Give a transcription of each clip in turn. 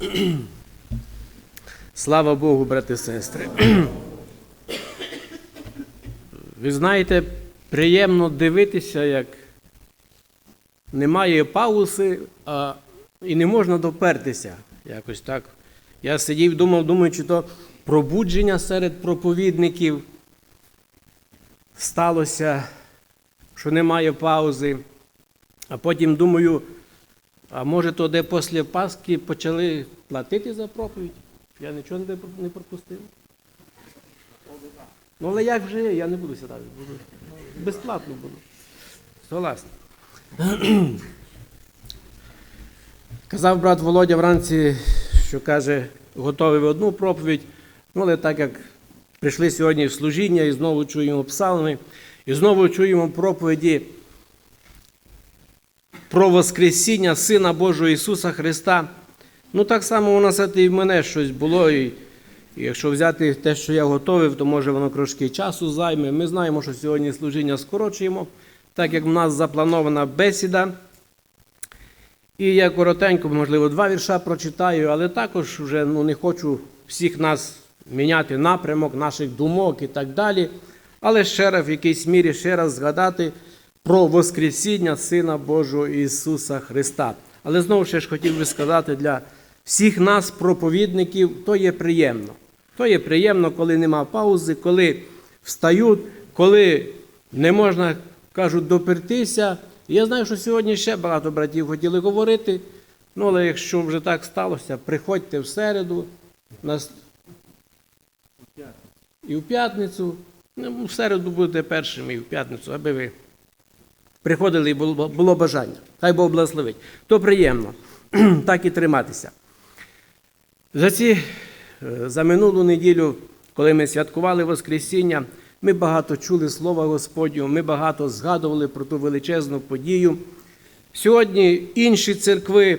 Слава Богу, брати і сестри. Ви знаєте, приємно дивитися, як немає паузи, а і не можна допертися. Якось так. Я сидів, думав, думаю, чи то пробудження серед проповідників сталося, що немає паузи. А потім думаю, а може то де після Пасхи почали платити за проповідь? Я нічого не пропустив. Ну, але як вже є, я не буду сідати, буду безплатно буду. Согласен. Казав брат Володя вранці, що каже, готовий в одну проповідь, ну але так як прийшли сьогодні в служіння і знову чуємо псалми, і знову чуємо проповіді про Воскресіння Сина Божого Ісуса Христа. Ну, так само у нас і в мене щось було. І, якщо взяти те, що я готовив, то може воно трошки часу займе. Ми знаємо, що сьогодні служіння скорочуємо, так як в нас запланована бесіда. І я коротенько, можливо, два вірша прочитаю, але також вже ну, не хочу всіх нас міняти напрямок, наших думок і так далі. Але ще раз в якійсь мірі ще раз згадати про Воскресіння Сина Божого Ісуса Христа. Але знову ж хотів би сказати для всіх нас, проповідників, то є приємно. То є приємно, коли нема паузи, коли встають, коли не можна, кажуть, допертися. Я знаю, що сьогодні ще багато братів хотіли говорити. Ну, але якщо вже так сталося, приходьте в середу нас... і в п'ятницю. Ну, в середу будете першими і в п'ятницю, аби ви приходили і було, було бажання. Хай Бог благословить. То приємно так і триматися. За ці, е, за минулу неділю, коли ми святкували Воскресіння, ми багато чули Слова Господнього, ми багато згадували про ту величезну подію. Сьогодні інші церкви,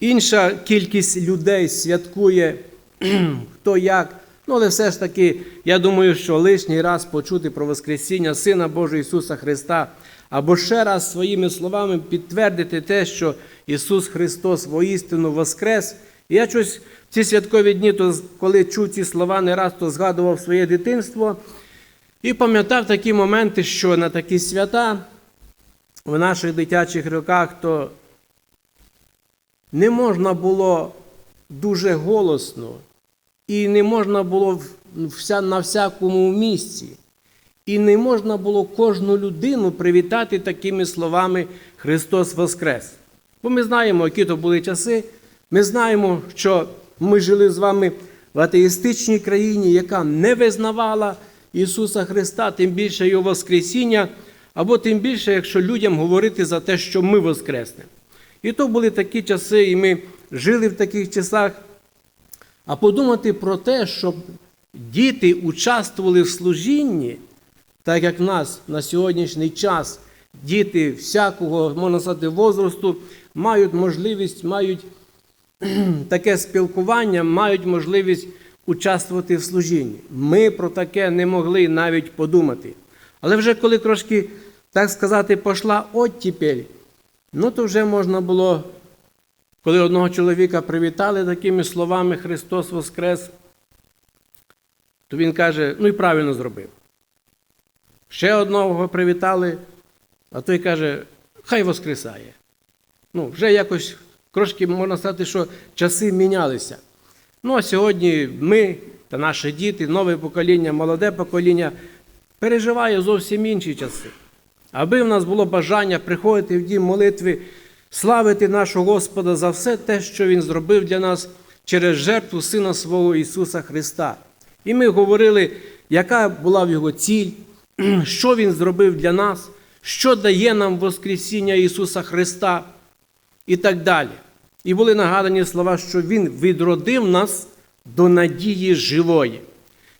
інша кількість людей святкує хто як. Ну, але все ж таки, я думаю, що лишній раз почути про Воскресіння Сина Божого Ісуса Христа, або ще раз своїми словами підтвердити те, що Ісус Христос воістину воскрес. Я щось в ці святкові дні, то коли чув ці слова, не раз то згадував своє дитинство і пам'ятав такі моменти, що на такі свята в наших дитячих роках, то не можна було дуже голосно, і не можна було на всякому місці. І не можна було кожну людину привітати такими словами Христос Воскрес. Бо ми знаємо, які то були часи. Ми знаємо, що ми жили з вами в атеїстичній країні, яка не визнавала Ісуса Христа, тим більше Його Воскресіння, або тим більше, якщо людям говорити за те, що ми воскреснемо. І то були такі часи, і ми жили в таких часах. А подумати про те, щоб діти участвували в служінні, так як в нас на сьогоднішній час діти всякого, можна сказати, возрасту мають можливість, мають таке спілкування, мають можливість участвувати в служінні. Ми про таке не могли навіть подумати. Але вже коли трошки, так сказати, пішла оттіпель, ну то вже можна було коли одного чоловіка привітали такими словами Христос Воскрес, то він каже, ну і правильно зробив. Ще одного привітали, а той каже, хай Воскресає. Ну, вже якось трошки можна сказати, що часи мінялися. Ну, а сьогодні ми та наші діти, нове покоління, молоде покоління переживає зовсім інші часи. Аби в нас було бажання приходити в дім молитви славити нашого Господа за все те, що Він зробив для нас через жертву Сина свого Ісуса Христа. І ми говорили, яка була в Його ціль, що Він зробив для нас, що дає нам Воскресіння Ісуса Христа і так далі. І були нагадані слова, що Він відродив нас до надії живої.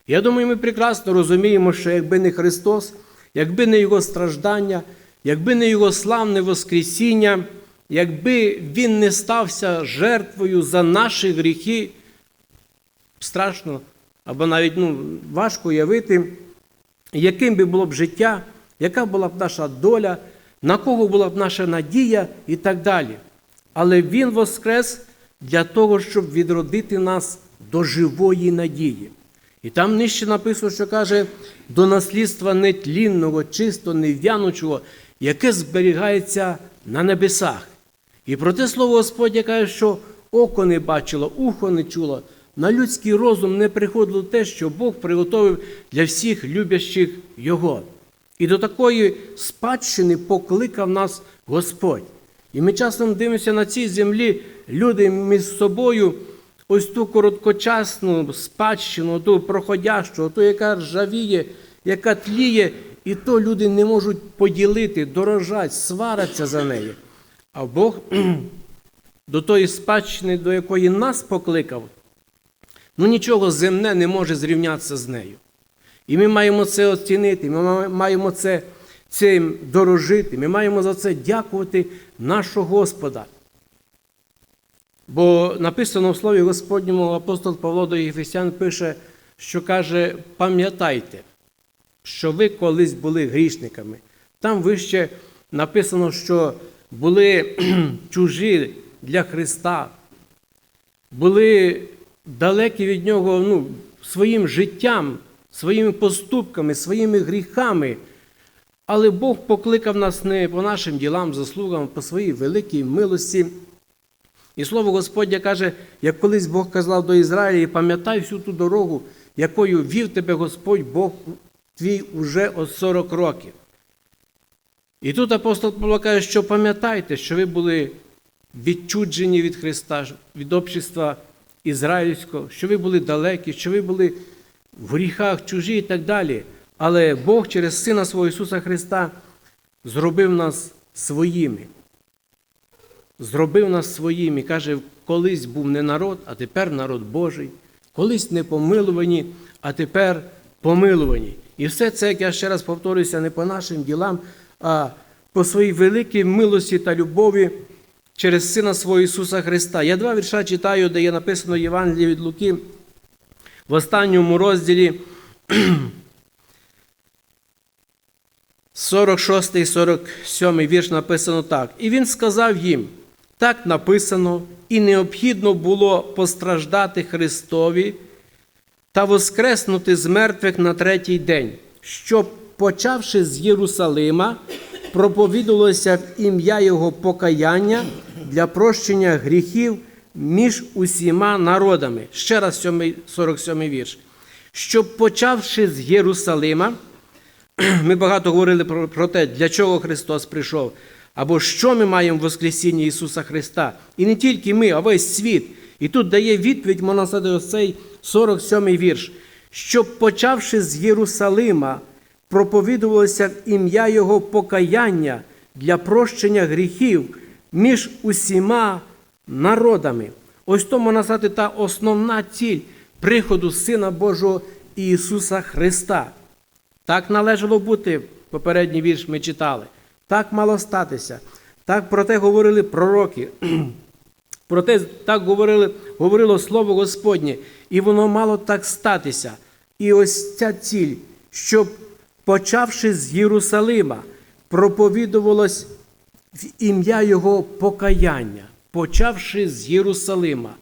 Я думаю, ми прекрасно розуміємо, що якби не Христос, якби не Його страждання, якби не Його славне Воскресіння, якби він не стався жертвою за наші гріхи, страшно або навіть ну, важко уявити, яким би було б життя, яка була б наша доля, на кого була б наша надія і так далі. Але Він воскрес для того, щоб відродити нас до живої надії. І там нижче написано, що каже, до наслідства нетлінного, чисто нев'янучого, яке зберігається на небесах. І про те слово Господнє каже, що око не бачило, ухо не чуло, на людський розум не приходило те, що Бог приготовив для всіх любящих Його. І до такої спадщини покликав нас Господь. І ми часом дивимося на цій землі, люди між собою ось ту короткочасну спадщину, ту проходящу, ту, яка ржавіє, яка тліє, і то люди не можуть поділити, дорожать, сваряться за неї. А Бог до тої спадщини, до якої нас покликав, ну нічого земне не може зрівнятися з нею. І ми маємо це оцінити, ми маємо це, цим дорожити, ми маємо за це дякувати нашого Господа. Бо написано в Слові Господньому апостол Павло до Єфесян пише, що каже: пам'ятайте, що ви колись були грішниками. Там вище написано, що були чужі для Христа, були далекі від Нього ну, своїм життям, своїми поступками, своїми гріхами. Але Бог покликав нас не по нашим ділам, заслугам, по своїй великій милості. І слово Господнє каже, як колись Бог казав до Ізраїля, пам'ятай всю ту дорогу, якою вів тебе Господь Бог твій уже от 40 років. І тут апостол Павло каже, що пам'ятайте, що ви були відчуджені від Христа, від общества ізраїльського, що ви були далекі, що ви були в гріхах чужі і так далі. Але Бог через Сина свого Ісуса Христа зробив нас своїми. Зробив нас своїми. Каже, колись був не народ, а тепер народ Божий, колись не помилувані, а тепер помилувані. І все це, як я ще раз повторююся, не по нашим ділам, а по своїй великій милості та любові через Сина свого Ісуса Христа. Я два вірша читаю, де є написано Євангеліє від Луки в останньому розділі 46 і 47 вірш написано так. І він сказав їм: так написано, і необхідно було постраждати Христові та воскреснути з мертвих на третій день, щоб, почавши з Єрусалима, проповідувалося в ім'я Його покаяння для прощення гріхів між усіма народами. Ще раз 47 вірш. Щоб, почавши з Єрусалима, ми багато говорили про, про те, для чого Христос прийшов, або що ми маємо в Воскресінні Ісуса Христа. І не тільки ми, а весь світ. І тут дає відповідь, цей 47-й вірш. Щоб, почавши з Єрусалима, проповідувалося ім'я Його покаяння для прощення гріхів між усіма народами. Ось то можна сказати, та основна ціль приходу Сина Божого Ісуса Христа. Так належало бути, попередній вірш ми читали. Так мало статися. Так про те говорили пророки. Про те так говорили, говорило Слово Господнє, і воно мало так статися. І ось ця ціль, щоб, почавши з Єрусалима, проповідувалось в ім'я Його покаяння, почавши з Єрусалима,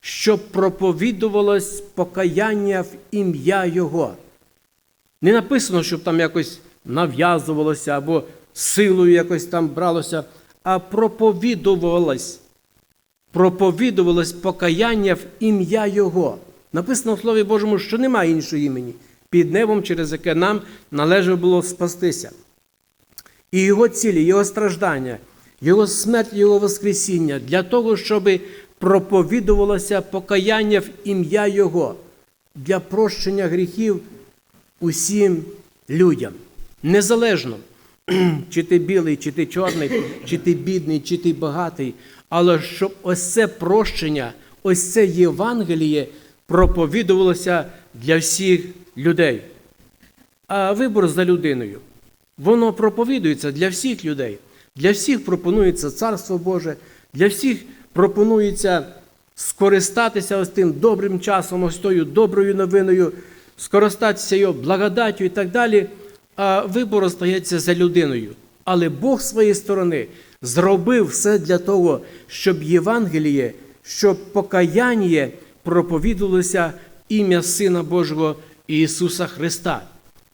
щоб проповідувалось покаяння в ім'я Його. Не написано, щоб там якось нав'язувалося або силою якось там бралося, а проповідувалось. Проповідувалось покаяння в ім'я Його. Написано в Слові Божому, що немає іншого імені під небом, через яке нам належало було спастися. І Його цілі, Його страждання, Його смерть, Його Воскресіння для того, щоб проповідувалося покаяння в ім'я Його для прощення гріхів усім людям. Незалежно, чи ти білий, чи ти чорний, чи ти бідний, чи ти багатий, але щоб ось це прощення, ось це Євангеліє проповідувалося для всіх людей. А вибор за людиною. Воно проповідується для всіх людей. Для всіх пропонується Царство Боже, для всіх пропонується скористатися ось тим добрим часом, ось тою доброю новиною, скористатися його благодаттю і так далі. А вибор остається за людиною. Але Бог з своєї сторони зробив все для того, щоб Євангеліє, щоб покаяння проповідувалося ім'я Сина Божого Ісуса Христа.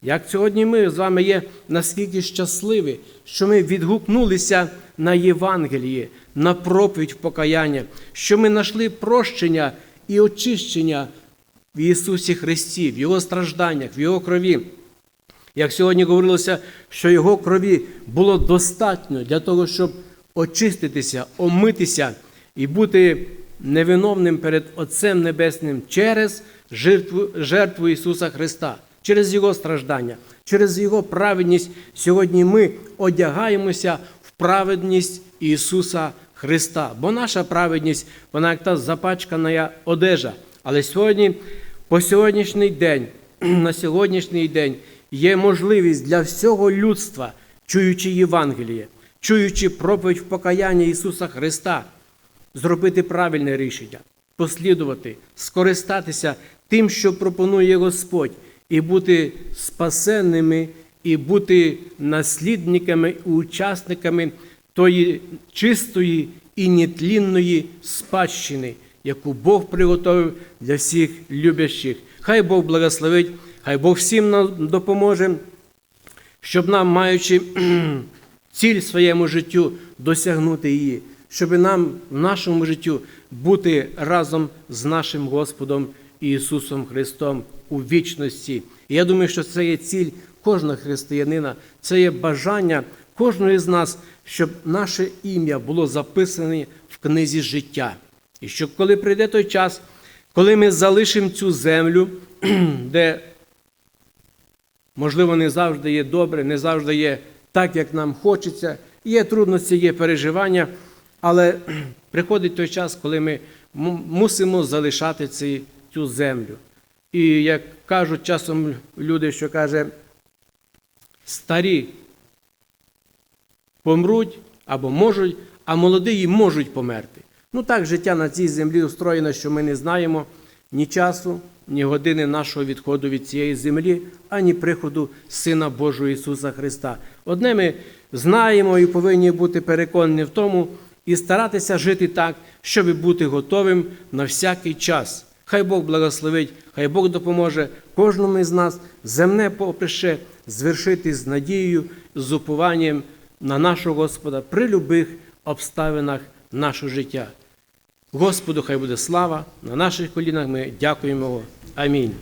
Як сьогодні ми з вами є наскільки щасливі, що ми відгукнулися на Євангеліє, на проповідь покаяння, що ми знайшли прощення і очищення в Ісусі Христі, в Його стражданнях, в Його крові. Як сьогодні говорилося, що Його крові було достатньо для того, щоб очиститися, омитися і бути невиновним перед Отцем Небесним через жертву, жертву Ісуса Христа, через Його страждання, через Його праведність. Сьогодні ми одягаємося в праведність Ісуса Христа. Бо наша праведність, вона як та запачкана одежа. Але сьогодні, по сьогоднішній день, на сьогоднішній день є можливість для всього людства, чуючи Євангеліє, чуючи проповідь в покаяння Ісуса Христа, зробити правильне рішення, послідувати, скористатися тим, що пропонує Господь, і бути спасенними, і бути наслідниками і учасниками тої чистої і нетлінної спадщини, яку Бог приготовив для всіх любящих. Хай Бог благословить, хай Бог всім нам допоможе, щоб нам, маючи ціль своєму життю, досягнути її, щоб нам в нашому життю бути разом з нашим Господом Ісусом Христом у вічності. Я думаю, що це є ціль кожного християнина, це є бажання кожного з нас, щоб наше ім'я було записане в книзі життя. І щоб коли прийде той час, коли ми залишимо цю землю, де, можливо, не завжди є добре, не завжди є так, як нам хочеться, є трудності, є переживання, але приходить той час, коли ми мусимо залишати ці, цю землю. І як кажуть часом люди, що каже, старі помруть або можуть, а молоді можуть померти. Ну так життя на цій землі устроєно, що ми не знаємо ні часу, ні години нашого відходу від цієї землі, ані приходу Сина Божого Ісуса Христа. Одне ми знаємо і повинні бути переконані в тому і старатися жити так, щоб бути готовим на всякий час. Хай Бог благословить, хай Бог допоможе кожному із нас земне поприще звершити з надією, з упованням на нашого Господа при любих обставинах нашого життя. Господу хай буде слава, на наших колінах ми дякуємо. Амінь.